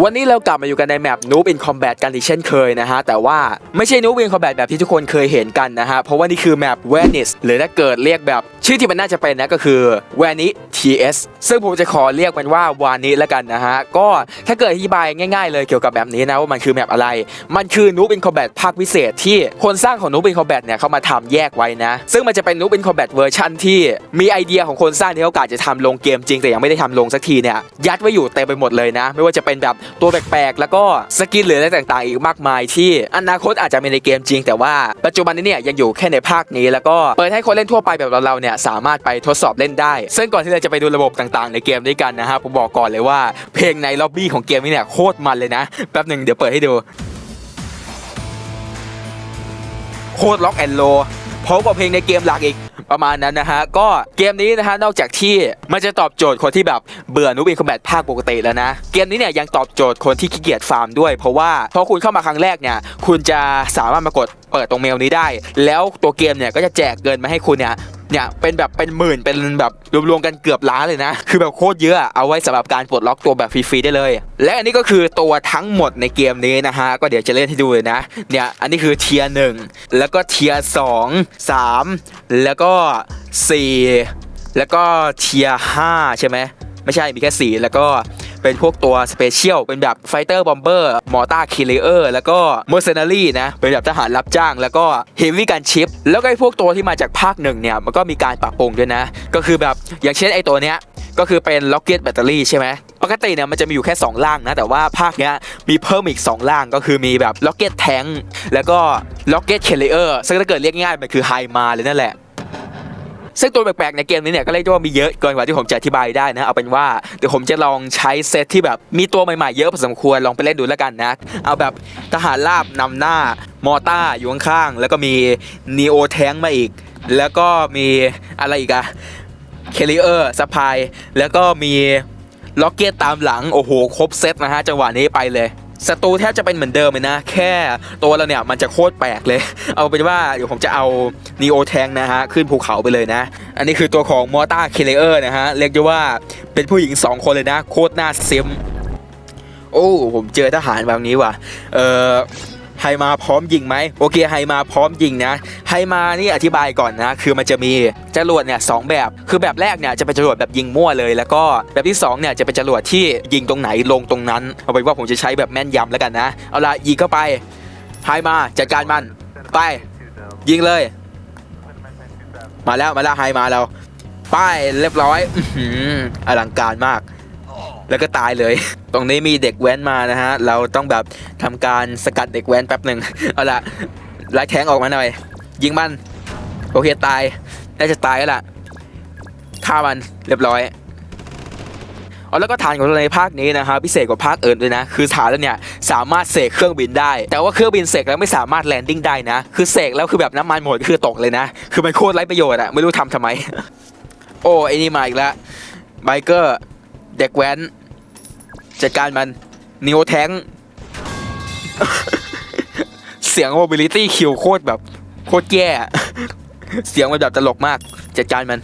วันนี้เรากลับมาอยู่กันในแมป Noob in Combat กันอีกเช่นเคยนะฮะ แต่ว่าไม่ใช่ Noob in Combat แบบที่ทุกคนเคยเห็นกันนะฮะ เพราะว่านี่คือแมป Venice หรือถ้าเกิดเรียกแบบ ชื่อที่มันน่าจะเป็นนะก็คือ Vanish TS ซึ่งผมจะขอเรียกมันว่าวานิแล้วกันนะฮะ ก็ถ้าเกิดอธิบายง่ายๆเลยเกี่ยวกับแบบนี้นะว่ามันคือแมปอะไร มันคือ Noob in Combat ภาคพิเศษที่คนสร้างของ Noob in Combat เนี่ยเขามาทำแยกไว้นะ ซึ่งมันจะเป็น Noob in Combat เวอร์ชันที่มีไอเดียของคนสร้างที่เขากะจะทำลงเกมจริงแต่ยังไม่ได้ทำลงสักทีเนี่ยยัดไว้อยู่เต็มไปหมดเลยนะ ไม่ว่าจะเป็นแบบตัวแปลกๆ แล้วก็สกินหรืออะไรต่างๆ อีกมากมาย ที่อนาคตอาจจะมีในเกมจริง แต่ว่าปัจจุบันนี้เนี่ยยังอยู่แค่ในภาคนี้ แล้วก็เปิดให้คนเล่นทั่วไปแบบเราๆเนี่ยสามารถไปทดสอบเล่นได้ ซึ่งก่อนที่เราจะไปดูระบบต่างๆ ในเกมด้วยกันนะฮะผมบอกก่อนเลยว่าเพลงในล็อบบี้ของเกมนี้เนี่ยโคตรมันเลยนะแป๊บหนึ่งเดี๋ยวเปิดให้ดูโคตรล็อกแอนโลพร้อมกับเพลงในเกมหลักอีก ประมาณนั้นนะฮะ ก็เกมนี้นะฮะนอกจากที่มันจะตอบโจทย์คนที่แบบเบื่อนูบินคอมแบทภาคปกติแล้วนะ เกมนี้เนี่ยยังตอบโจทย์คนที่ขี้เกียจฟาร์มด้วย เพราะว่าพอคุณเข้ามาครั้งแรกเนี่ยคุณจะสามารถมากด เปิดตรงเมลนี้ได้ แล้วตัวเกมเนี่ยก็จะแจกเงินมาให้คุณเนี่ยเนี่ยเป็นแบบเป็นหมื่นเป็นแบบรวมๆกันเกือบล้านเลยนะ คือแบบโคตรเยอะอะเอาไว้สำหรับการปลดล็อกตัวแบบฟรีๆได้เลย และอันนี้ก็คือตัวทั้งหมดในเกมนี้นะฮะ ก็เดี๋ยวจะเล่นให้ดูเลยนะ เนี่ยอันนี้คือเทียร์หนึ่งแล้วก็เทียร์สองสามแล้วก็สี่แล้วก็เทียร์ห้าใช่ไหม ไม่ใช่มีแค่สีแล้วก็เป็นพวกตัวสเปเชียลเป็นแบบไฟเตอร์บอมเบอร์มอร์ตาคิลเลอร์แล้วก็เมอร์เซนารีนะ เป็นแบบทหารรับจ้าง แล้วก็เฮฟวี่การชิป แล้วก็ไอ้พวกตัวที่มาจากภาคหนึ่งเนี่ย มันก็มีการปรับปรุงด้วยนะ ก็คือแบบอย่างเช่นไอ้ตัวเนี้ยก็คือเป็นล็อกเก็ตแบตเตอรี่ใช่ไหมปกติเนี่ยมันจะมีอยู่แค่ 2 ล่างนะ แต่ว่าภาคเนี้ยมีเพิ่มอีก 2 ล่างก็คือมีแบบล็อกเก็ตแทงแล้วก็ล็อกเก็ตเคลเลอร์ซึ่งถ้าเกิดเรียกง่ายๆมันคือไฮมาเลยนั่นแหละ ซึ่งตัวแปลกๆในเกมนี้เนี่ยก็เรียกว่ามีเยอะเกินกว่าที่ผมจะอธิบายได้นะเอาเป็นว่าเดี๋ยวผมจะลองใช้เซตที่แบบมีตัวใหม่ๆเยอะพอสมควรลองไปเล่นดูแล้วกันนะเอาแบบทหารราบนำหน้ามอต้าอยู่ข้างๆแล้วก็มีนีโอแทงมาอีก แล้วก็มีอะไรอีกอะเคลิเออร์สปายแล้วก็มีล็อกเก็ตตามหลังโอ้โหครบเซตนะฮะจังหวะนี้ไปเลย ศัตรูแทบจะเป็นเหมือนเดิมเลยนะ แค่ตัวเราเนี่ยมันจะโคตรแปลกเลย เอาเป็นว่าเดี๋ยวผมจะเอานีโอแทงนะฮะ ขึ้นภูเขาไปเลยนะ อันนี้คือตัวของมอต้าเคเลเออร์นะฮะ เรียกได้ว่าเป็นผู้หญิง 2 คนเลยนะ โคตรน่าเซมโอ้ ผมเจอทหารแบบนี้ว่ะ เออ ไฮมาพร้อมยิงไหมโอเคไฮมาพร้อมยิงนะไฮมานี่อธิบายก่อนนะ คือมันจะมีจรวดเนี่ยสองแบบ คือแบบแรกเนี่ยจะเป็นจรวดแบบยิงมั่วเลย แล้วก็แบบที่สองเนี่ยจะเป็นจรวดที่ยิงตรงไหนลงตรงนั้น เอาเป็นว่าผมจะใช้แบบแม่นยำแล้วกันนะ เอาละยิงเข้าไปไฮมาจัดการมันไป ยิงเลย มาแล้วมาแล้วไฮมาแล้วป้ายเรียบร้อยอลังการมาก แล้วก็ตายเลย ตรงนี้มีเด็กแว้นมานะฮะ เราต้องแบบทำการสกัดเด็กแว้นแป๊บหนึ่งเอาละไล่แทงออกมาหน่อย ยิงมัน โอเคตาย น่าจะตายแล้วล่ะฆ่ามันเรียบร้อยเอาแล้วก็ฐานของเราในภาคนี้นะฮะพิเศษกว่าภาคอื่นด้วยนะ คือฐานแล้วเนี่ยสามารถเสกเครื่องบินได้ แต่ว่าเครื่องบินเสกแล้วไม่สามารถแลนดิ้งได้นะ คือเสกแล้วคือแบบน้ำมันหมดคือตกเลยนะ คือมันโคตรไร้ประโยชน์อะไม่รู้ทำทำไม โอ้ไอ้นี่มาอีกแล้วไบเกอร์เด็กแว้น จัดการมันนิวแทงเสียงโมบิลิตี้คิวโคตรแบบ โคตรแย่ เสียงมันแบบตลกมาก จัดการมัน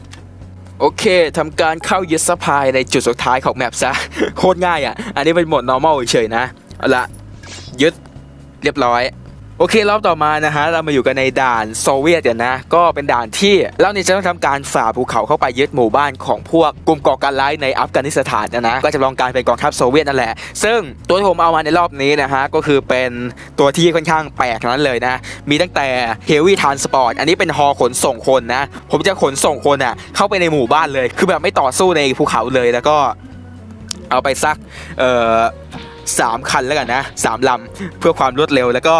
โอเคทำการเข้ายึดสะพายในจุดสุดท้ายของแมปซะ โคตรง่ายอะ อันนี้เป็นโหมด normal เฉยๆนะ เอาละยึดเรียบร้อย โอเครอบต่อมานะฮะเรามาอยู่กันในด่านโซเวียตกันนะ ก็เป็นด่านที่เราเนี่ยจะต้องทำการฝ่าภูเขาเข้าไปยึดหมู่บ้านของพวกกลุ่มก่อการร้ายในอัฟกานิสถานนะนะก็จะลองการเป็นกองทัพโซเวียตนั่นแหละ ซึ่งตัวที่ผมเอามาในรอบนี้นะฮะก็คือเป็นตัวที่ค่อนข้างแปลกทั้งนั้นเลยนะ มีตั้งแต่เฮวี่ทานสปอร์ตอันนี้เป็นฮอขนส่งคนนะ ผมจะขนส่งคนอะเข้าไปในหมู่บ้านเลย คือแบบไม่ต่อสู้ในภูเขาเลยแล้วก็เอาไปสักเอ่อ สามคันแล้วกันนะสามลำเพื่อความรวดเร็วแล้วก็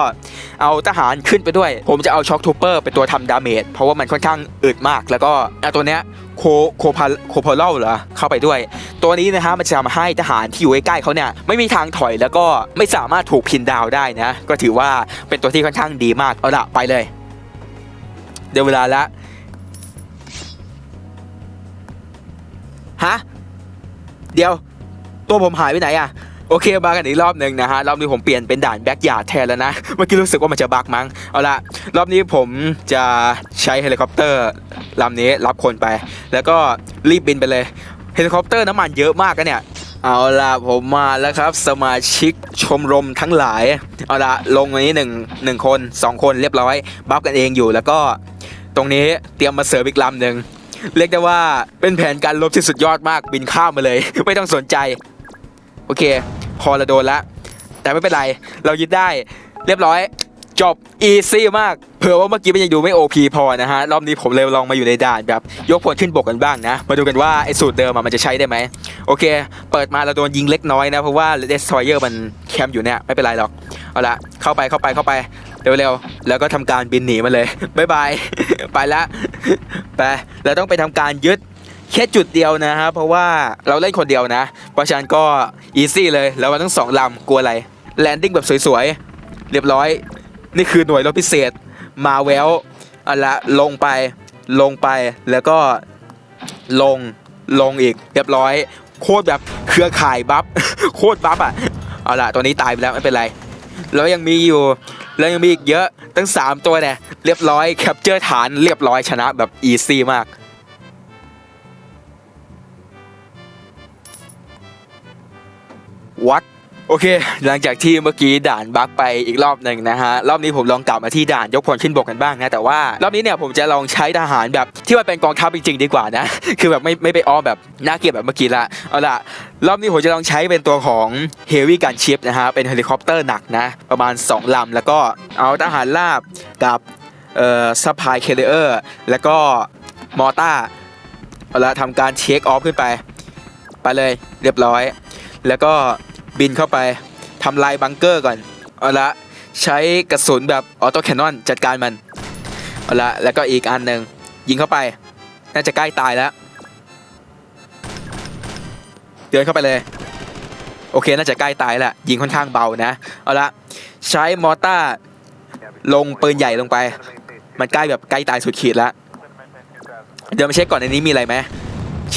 เอาทหารขึ้นไปด้วย ผมจะเอาช็อคทูเปอร์เป็นตัวทำดาเมจเพราะว่ามันค่อนข้างอึดมากแล้วก็เอาตัวเนี้ยโคโคพาโคพาเลเหรอเข้าไปด้วย ตัวนี้นะฮะมันจะทำให้ทหารที่อยู่ใกล้ๆเขาเนี่ยไม่มีทางถอยแล้วก็ไม่สามารถถูกพินดาวได้นะก็ถือว่าเป็นตัวที่ค่อนข้างดีมากเอาละไปเลย เดี๋ยวเวลาละฮะเดี๋ยวตัวผมหายไปไหนอะ โอเคมากันอีกรอบหนึ่งนะฮะ รอบนี้ผมเปลี่ยนเป็นด่านแบ็กยาร์ดแทนแล้วนะ เมื่อกี้รู้สึกว่ามันจะบักมั้ง เอาละรอบนี้ผมจะใช้เฮลิคอปเตอร์ลำนี้รับคนไป แล้วก็รีบบินไปเลย เฮลิคอปเตอร์น้ำมันเยอะมากกันเนี่ย เอาล่ะผมมาแล้วครับ สมาชิกชมรมทั้งหลาย เอาล่ะลงวันนี้หนึ่งหนึ่งคนสองคนเรียบร้อย บัฟกันเองอยู่แล้วก็ตรงนี้เตรียมมาเสริมอีกลำหนึ่งเรียกได้ว่าเป็นแผนการลบที่สุดยอดมากบินข้ามมาเลย ไม่ต้องสนใจ โอเค พอเราโดนละ แต่ไม่เป็นไร เรายึดได้ เรียบร้อยจบอีซี่มาก เผื่อว่าเมื่อกี้มันยังดูไม่ OP พอนะฮะ รอบนี้ผมเลยลองมาอยู่ในด่านแบบ ยกพลขึ้นบกกันบ้างนะ มาดูกันว่า ไอ้สูตรเดิมมันจะใช้ได้ไหม โอเค เปิดมาเราโดนยิงเล็กน้อยนะ เพราะว่า Destroyer มันแคมป์อยู่เนี่ย ไม่เป็นไรหรอก เอาละเข้าไปเข้าไปเข้าไป เร็วๆ แล้วก็ทำการบินหนีมาเลย บ๊ายบาย ไปละ ไป เราต้องไปทำการยึด แค่จุดเดียวนะฮะเพราะว่าเราเล่นคนเดียวนะ เพราะฉะนั้นก็อีซี่เลยแล้วมันต้องสองลำกลัวอะไรแลนดิ้งแบบสวยๆ เรียบร้อย นี่คือหน่วยรบพิเศษมาแววเอาละลงไปลงไปแล้วก็ลงลงอีก เรียบร้อย โคตรแบบเครือข่ายบัฟโคตรบัฟอะเอาละตัวนี้ตายไปแล้วไม่เป็นไร แล้วยังมีอยู่แล้วยังมีอีกเยอะตั้ง 3 ตัวเนี่ยเรียบร้อยแคปเจอร์ฐานเรียบร้อยชนะแบบอีซี่มาก วัดโอเค หลังจากที่เมื่อกี้ด่านบักไปอีกรอบหนึ่งนะฮะ รอบนี้ผมลองกลับมาที่ด่านยกพลขึ้นบกกันบ้างนะ แต่ว่ารอบนี้เนี่ยผมจะลองใช้ทหารแบบที่มันเป็นกองทัพจริงๆดีกว่านะ คือแบบไม่ไม่ไปอ้อมแบบน่าเกลียดแบบเมื่อกี้ละ เอาล่ะ รอบนี้ผมจะลองใช้เป็นตัวของ Heavy Gunship นะฮะ เป็นเฮลิคอปเตอร์หนักนะ ประมาณ 2 ลำ แล้วก็เอาทหารราบกับเอ่อซัพพลายเคเดอร์แล้วก็มอต้าเอาล่ะทำการเช็คออฟขึ้นไป ไปเลยเรียบร้อย แล้วก็ บินเข้าไปทำลายบังเกอร์ก่อนเอาละใช้กระสุนแบบออโต้แคนนอนจัดการมันเอาละแล้วก็อีกอันหนึ่งยิงเข้าไป น่าจะใกล้ตายแล้วเดินเข้าไปเลยโอเคน่าจะใกล้ตายแล้วยิงค่อนข้างเบานะเอาละใช้มอต้าลงปืนใหญ่ลงไป มันใกล้แบบใกล้ตายสุดขีดแล้วเดี๋ยวมาเช็คก่อนในนี้มีอะไรไหม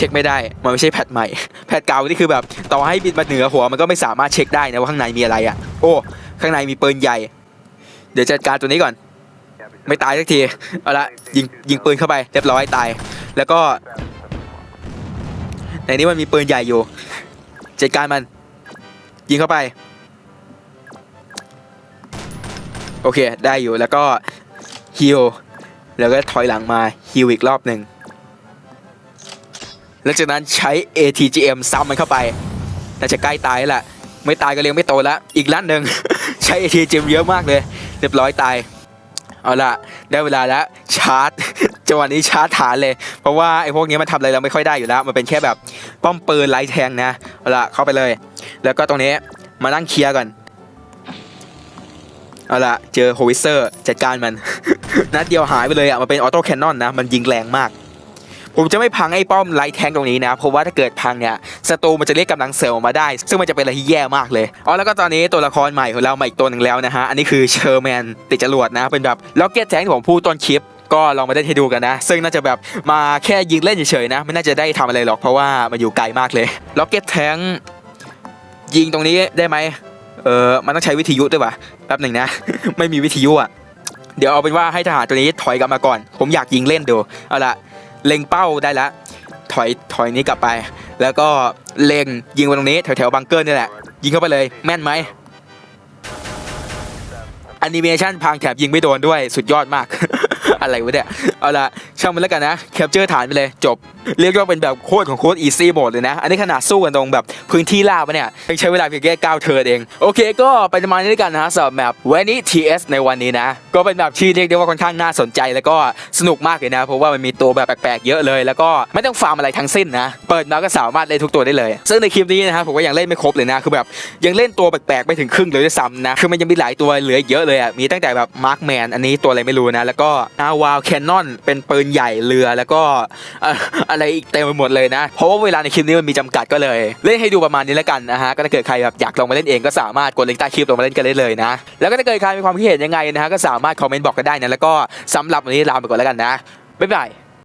ช็คไม่ได้ มันไม่ใช่แพทใหม่ แพทเก่านี่คือแบบต่อให้บินมาเหนือหัวมันก็ไม่สามารถเช็คได้นะว่าข้างในมีอะไรอะ โอ้ ข้างในมีปืนใหญ่ เดี๋ยวจัดการตัวนี้ก่อน ไม่ตายสักที เอาละยิงยิงปืนเข้าไปเรียบร้อยตาย แล้วก็ ในนี้มันมีปืนใหญ่อยู่ จัดการมัน ยิงเข้าไป โอเคได้อยู่แล้วก็ฮิลแล้วก็ถอยหลังมาฮิลอีกรอบหนึ่ง หลังจากนั้นใช้ ATGM ซ้ำมันเข้าไปน่าจะใกล้ตายแล้วแหละไม่ตายก็เลี้ยงไม่โตแล้ว อีกล้านหนึ่งใช้ ATGM เยอะมากเลย เรียบร้อยตาย เอาละได้เวลาแล้วชาร์จจังหวะนี้ชาร์จฐานเลย เพราะว่าไอ้พวกนี้มันทำอะไรเราไม่ค่อยได้อยู่แล้ว มันเป็นแค่แบบป้อมปืนไล่แทงนะเอาละเข้าไปเลย แล้วก็ตรงนี้มานั่งเคลียร์ก่อนเอาละเจอโฮวิเซอร์จัดการมัน นัดเดียวหายไปเลยอะ มันเป็นออโต้แคนนอนนะ มันยิงแรงมาก ผมจะไม่พังไอ้ป้อมไลท์แทงตรงนี้นะเพราะว่าถ้าเกิดพังเนี่ยศัตรูมันจะเรียกกำลังเสริมออกมาได้ ซึ่งมันจะเป็นอะไรที่แย่มากเลยอ๋อแล้วก็ตอนนี้ตัวละครใหม่ของเรามาอีกตัวหนึ่งแล้วนะฮะอันนี้คือเชอร์แมนติดจรวดนะเป็นแบบล็อกเก็ตแทงที่ผมพูดต้นคลิปก็ลองมาได้ให้ดูกันนะ ซึ่งน่าจะแบบมาแค่ยิงเล่นเฉยๆนะ ไม่น่าจะได้ทำอะไรหรอกเพราะว่ามันอยู่ไกลมากเลยล็อกเก็ตแทงยิงตรงนี้ได้ไหมเออมันต้องใช้วิทยุด้วยวะแป๊บหนึ่งนะ ไม่มีวิทยุอะ เดี๋ยวเอาเป็นว่าให้ทหารตัวนี้ถอยกลับมาก่อน ผมอยากยิงเล่นดูเอาละ เล็งเป้าได้แล้วถอยถอยนี้กลับไป แล้วก็เล็งยิงไปตรงนี้แถวแถวๆบังเกอร์นี่แหละ ยิงเข้าไปเลยแม่นไหมแอนิเมชันพังแถบยิงไม่โดนด้วยสุดยอดมาก อะไรวะเนี่ย เอาละ ช่างมันแล้วกันนะแคปเจอร์ฐานไปเลยจบ เรียกว่าเป็นแบบโคตรของโคตรอีซี่โหมดเลยนะ อันนี้ขนาดสู้กันตรงแบบพื้นที่ราบอะเนี่ยยังใช้เวลาเพียงแค่9เทิร์นเอง โอเคก็ไปประมาณนี้แล้วกันนะสำหรับแมปเวนิ TS ในวันนี้นะ ก็เป็นแบบที่เรียกได้ว่าค่อนข้างน่าสนใจ แล้วก็สนุกมากเลยนะ เพราะว่ามันมีตัวแบบแปลกๆเยอะเลย แล้วก็ไม่ต้องฟาร์มอะไรทั้งสิ้นนะ เปิดมาก็สามารถเล่นทุกตัวได้เลย ซึ่งในคลิปนี้นะฮะผมก็ยังเล่นไม่ครบเลยนะคือแบบยังเล่นตัวแปลกๆไม่ถึงครึ่งเลยด้วยซ้ำนะคือมันยังมีหลายตัวเหลืออีกเยอะเลยอะมีตั้งแต่แบบมาร์คแมนอันนี้ตัวอะไรไม่รู้นะแล้วก็นาวาวแคนนอนเป็นปืนใหญ่เรือแล้วก็อะไรอีกเต็มไปหมดเลยนะ เพราะว่าเวลาในคลิปนี้มันมีจำกัดก็เลย เล่นให้ดูประมาณนี้แล้วกันนะฮะก็ถ้าเกิดใครแบบอยากลองมาเล่นเองก็สามารถกดลิงก์ใต้คลิปลงมาเล่นกันได้เลยนะ แล้วก็ถ้าเกิดใครมีความคิดเห็นยังไงนะฮะก็สามารถคอมเมนต์บอกกันได้นะแล้วก็สำหรับวันนี้ลาไปก่อนแล้วกันนะบ๊ายบาย